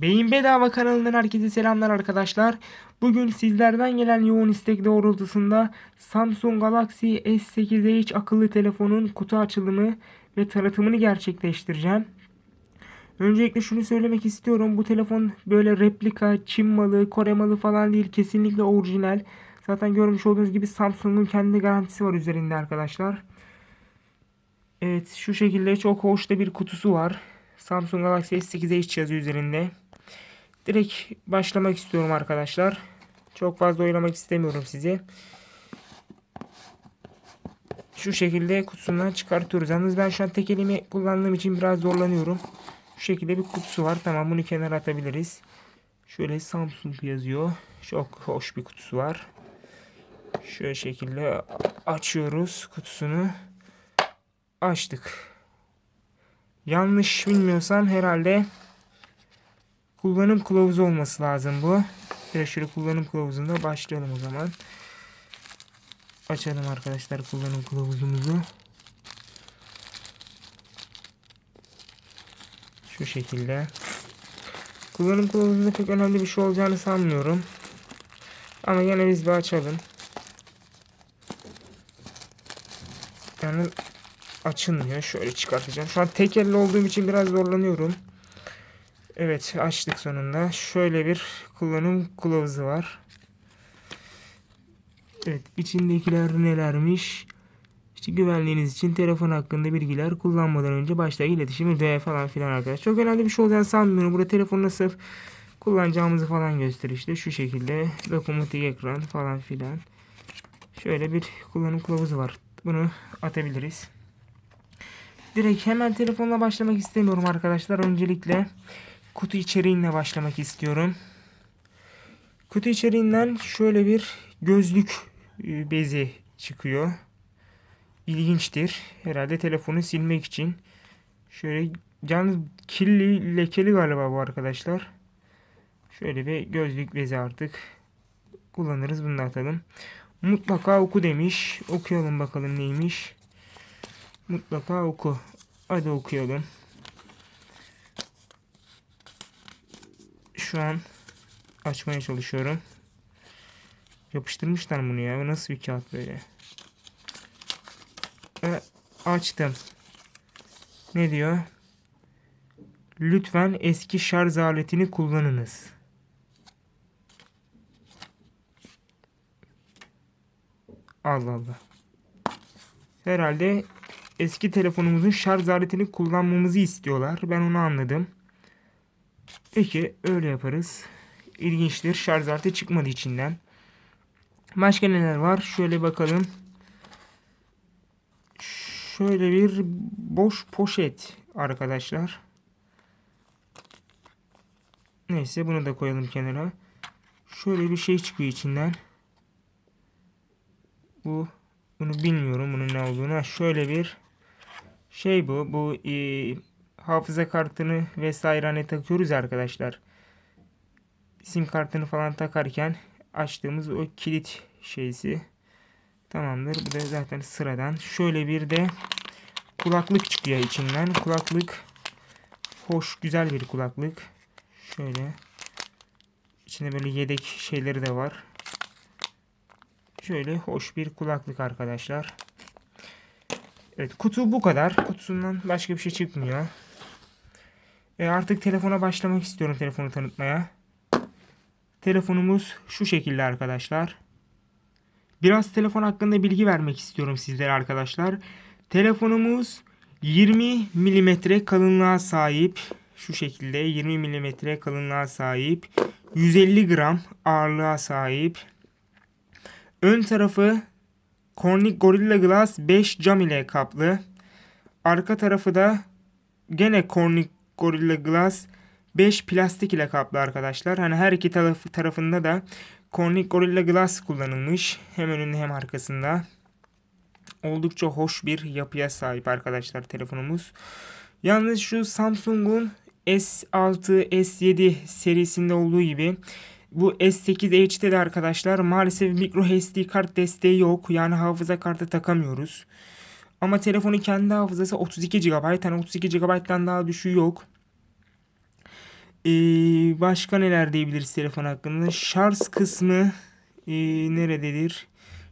Beyin Bedava kanalından herkese selamlar arkadaşlar. Bugün sizlerden gelen yoğun istek doğrultusunda Samsung Galaxy S8 Edge akıllı telefonun kutu açılımı ve tanıtımını gerçekleştireceğim. Öncelikle şunu söylemek istiyorum. Bu telefon böyle replika, Çin malı, Kore malı falan değil. Kesinlikle orijinal. Zaten görmüş olduğunuz gibi Samsung'un kendi garantisi var üzerinde arkadaşlar. Evet şu şekilde çok hoş da bir kutusu var. Samsung Galaxy S8 Edge yazıyor üzerinde. Direkt başlamak istiyorum arkadaşlar. Çok fazla oynamak istemiyorum sizi. Şu şekilde kutusundan çıkartıyoruz. Yalnız ben şu an tek elimi kullandığım için biraz zorlanıyorum. Şu şekilde bir kutusu var. Tamam bunu kenara atabiliriz. Şöyle Samsung yazıyor. Çok hoş bir kutusu var. Şöyle şekilde açıyoruz kutusunu. Açtık. Yanlış bilmiyorsam herhalde kullanım kılavuzu olması lazım bu. Şöyle şöyle kullanım kılavuzunda başlayalım o zaman. Açalım arkadaşlar kullanım kılavuzumuzu. Şu şekilde. Kullanım kılavuzunda pek önemli bir şey olacağını sanmıyorum. Ama yine biz bir açalım. Yani açılmıyor. Şöyle çıkartacağım. Şu an tek elle olduğum için biraz zorlanıyorum. Evet açtık sonunda. Şöyle bir kullanım kılavuzu var. Evet içindekiler nelermiş? İşte güvenliğiniz için telefon hakkında bilgiler kullanmadan önce başta iletişim ve falan filan arkadaşlar. Çok önemli bir şey olacağını sanmıyorum. Burada telefonu nasıl kullanacağımızı falan gösteriyor işte. Şu şekilde dokunmatik ekran falan filan. Şöyle bir kullanım kılavuzu var. Bunu atabiliriz. Direkt hemen telefonla başlamak istemiyorum arkadaşlar. Öncelikle kutu içeriğinle başlamak istiyorum. Kutu içeriğinden şöyle bir gözlük e, bezi çıkıyor. İlginçtir. Herhalde telefonu silmek için. Şöyle yalnız kirli lekeli galiba bu arkadaşlar. Şöyle bir gözlük bezi artık kullanırız. Bunu atalım. Mutlaka oku demiş. Okuyalım bakalım neymiş. Mutlaka oku. Hadi okuyalım. Şu an açmaya çalışıyorum. Yapıştırmışlar bunu ya. Nasıl bir kağıt böyle? E, açtım. Ne diyor? Lütfen eski şarj aletini kullanınız. Allah Allah. Herhalde eski telefonumuzun şarj aletini kullanmamızı istiyorlar. Ben onu anladım. Peki öyle yaparız. İlginçtir. Şarj aleti çıkmadı içinden. Başka neler var? Şöyle bakalım. Şöyle bir boş poşet arkadaşlar. Neyse bunu da koyalım kenara. Şöyle bir şey çıkıyor içinden. Bu bunu bilmiyorum bunun ne olduğunu. Şöyle bir şey bu. Bu e, hafıza kartını vesaire hani takıyoruz arkadaşlar. Sim kartını falan takarken açtığımız o kilit şeysi. Tamamdır. Bu da zaten sıradan. Şöyle bir de kulaklık çıkıyor içinden. Kulaklık hoş güzel bir kulaklık. Şöyle içinde böyle yedek şeyleri de var. Şöyle hoş bir kulaklık arkadaşlar. Evet kutu bu kadar. Kutusundan başka bir şey çıkmıyor. E artık telefona başlamak istiyorum telefonu tanıtmaya. Telefonumuz şu şekilde arkadaşlar. Biraz telefon hakkında bilgi vermek istiyorum sizlere arkadaşlar. Telefonumuz 20 mm kalınlığa sahip. Şu şekilde 20 mm kalınlığa sahip. 150 gram ağırlığa sahip. Ön tarafı Corning Gorilla Glass 5 cam ile kaplı. Arka tarafı da gene Corning Gorilla Glass 5 plastik ile kaplı arkadaşlar. Hani her iki taraf, tarafında da Corning Gorilla Glass kullanılmış. Hem önünde hem arkasında. Oldukça hoş bir yapıya sahip arkadaşlar telefonumuz. Yalnız şu Samsung'un S6, S7 serisinde olduğu gibi bu S8 Edge'de de arkadaşlar maalesef micro SD kart desteği yok. Yani hafıza kartı takamıyoruz. Ama telefonun kendi hafızası 32 GB. Yani 32 GB'dan daha düşüğü yok. Ee, başka neler diyebiliriz telefon hakkında? Şarj kısmı ee, nerededir?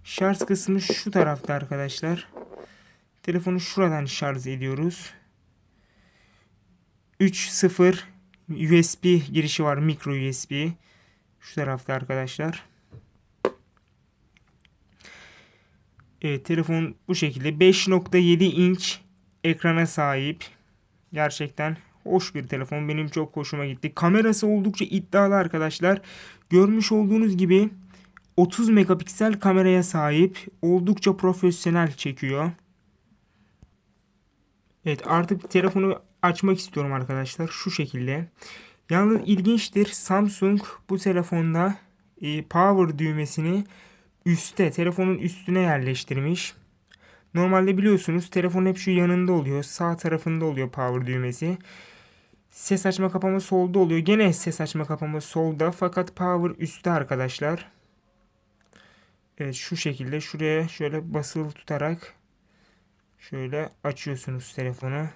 Şarj kısmı şu tarafta arkadaşlar. Telefonu şuradan şarj ediyoruz. 3.0 USB girişi var. Micro USB. Şu tarafta arkadaşlar. Evet, telefon bu şekilde 5.7 inç ekrana sahip. Gerçekten hoş bir telefon. Benim çok hoşuma gitti. Kamerası oldukça iddialı arkadaşlar. Görmüş olduğunuz gibi 30 megapiksel kameraya sahip. Oldukça profesyonel çekiyor. Evet artık telefonu açmak istiyorum arkadaşlar. Şu şekilde. Yalnız ilginçtir. Samsung bu telefonda e, power düğmesini üstte telefonun üstüne yerleştirmiş. Normalde biliyorsunuz telefon hep şu yanında oluyor. Sağ tarafında oluyor power düğmesi. Ses açma kapama solda oluyor. Gene ses açma kapama solda fakat power üstte arkadaşlar. Evet şu şekilde şuraya şöyle basılı tutarak şöyle açıyorsunuz telefonu.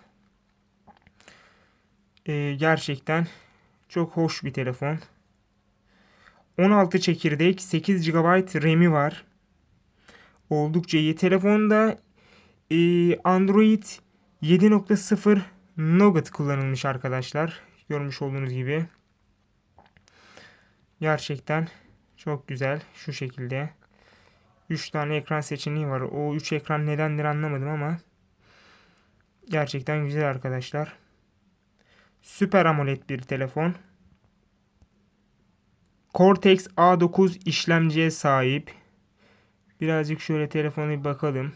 Ee, gerçekten çok hoş bir telefon. 16 çekirdek, 8 GB RAM'i var. Oldukça iyi. Telefonda e, Android 7.0 Nougat kullanılmış arkadaşlar. Görmüş olduğunuz gibi. Gerçekten çok güzel. Şu şekilde. 3 tane ekran seçeneği var. O 3 ekran nedendir anlamadım ama gerçekten güzel arkadaşlar. Süper AMOLED bir telefon. Cortex A9 işlemciye sahip. Birazcık şöyle telefona bir bakalım.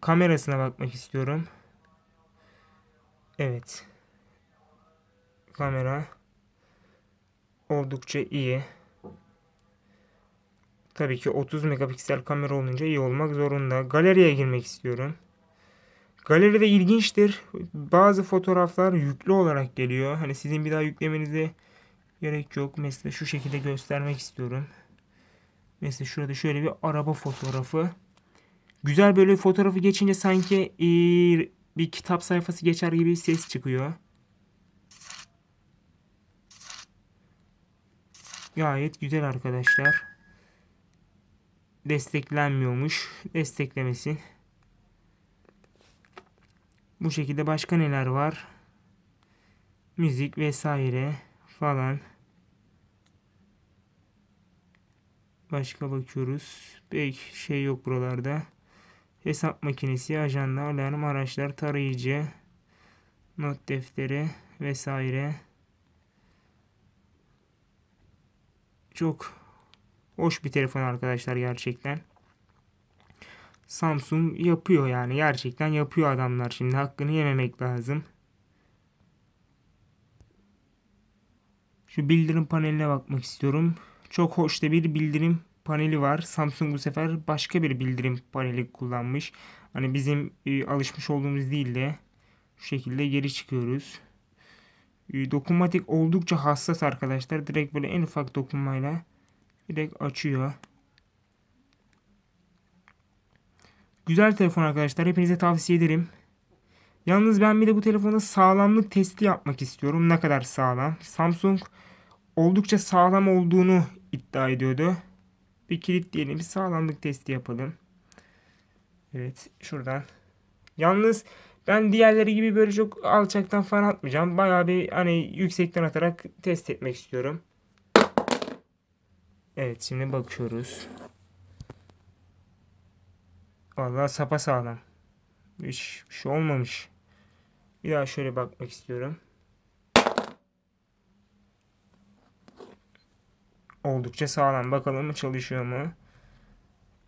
Kamerasına bakmak istiyorum. Evet. Kamera oldukça iyi. Tabii ki 30 megapiksel kamera olunca iyi olmak zorunda. Galeriye girmek istiyorum. Galeride ilginçtir. Bazı fotoğraflar yüklü olarak geliyor. Hani sizin bir daha yüklemenize gerek yok. Mesela şu şekilde göstermek istiyorum. Mesela şurada şöyle bir araba fotoğrafı. Güzel böyle fotoğrafı geçince sanki bir kitap sayfası geçer gibi ses çıkıyor. Gayet güzel arkadaşlar. Desteklenmiyormuş. Desteklemesin. Bu şekilde başka neler var? Müzik vesaire falan. Başka bakıyoruz. Pek şey yok buralarda. Hesap makinesi, ajanda, alarm, araçlar, tarayıcı, not defteri vesaire. Çok hoş bir telefon arkadaşlar gerçekten. Samsung yapıyor yani gerçekten yapıyor adamlar şimdi hakkını yememek lazım. Şu bildirim paneline bakmak istiyorum. Çok hoş da bir bildirim paneli var. Samsung bu sefer başka bir bildirim paneli kullanmış. Hani bizim e, alışmış olduğumuz değil de şu şekilde geri çıkıyoruz. E, dokunmatik oldukça hassas arkadaşlar. Direkt böyle en ufak dokunmayla direkt açıyor. Güzel telefon arkadaşlar. Hepinize tavsiye ederim. Yalnız ben bir de bu telefonda sağlamlık testi yapmak istiyorum. Ne kadar sağlam. Samsung oldukça sağlam olduğunu iddia ediyordu. Bir kilit diyelim. Bir sağlamlık testi yapalım. Evet şuradan. Yalnız ben diğerleri gibi böyle çok alçaktan falan atmayacağım. Bayağı bir hani yüksekten atarak test etmek istiyorum. Evet şimdi bakıyoruz. Vallahi sapa sağlam. Hiç bir şey olmamış. Bir daha şöyle bakmak istiyorum. Oldukça sağlam. Bakalım çalışıyor mu?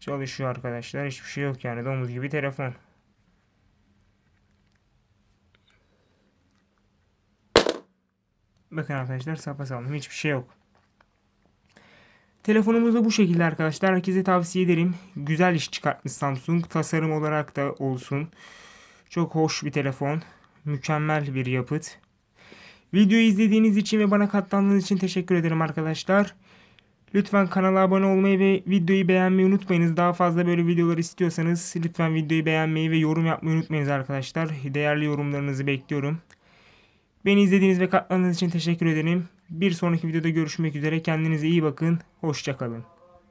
Çalışıyor arkadaşlar. Hiçbir şey yok yani. Domuz gibi telefon. Bakın arkadaşlar sapasağlam. Hiçbir şey yok. Telefonumuz da bu şekilde arkadaşlar. Herkese tavsiye ederim. Güzel iş çıkartmış Samsung. Tasarım olarak da olsun. Çok hoş bir telefon. Mükemmel bir yapıt. Videoyu izlediğiniz için ve bana katlandığınız için teşekkür ederim arkadaşlar. Lütfen kanala abone olmayı ve videoyu beğenmeyi unutmayınız. Daha fazla böyle videolar istiyorsanız lütfen videoyu beğenmeyi ve yorum yapmayı unutmayınız arkadaşlar. Değerli yorumlarınızı bekliyorum. Beni izlediğiniz ve katlandığınız için teşekkür ederim. Bir sonraki videoda görüşmek üzere. Kendinize iyi bakın. Hoşçakalın.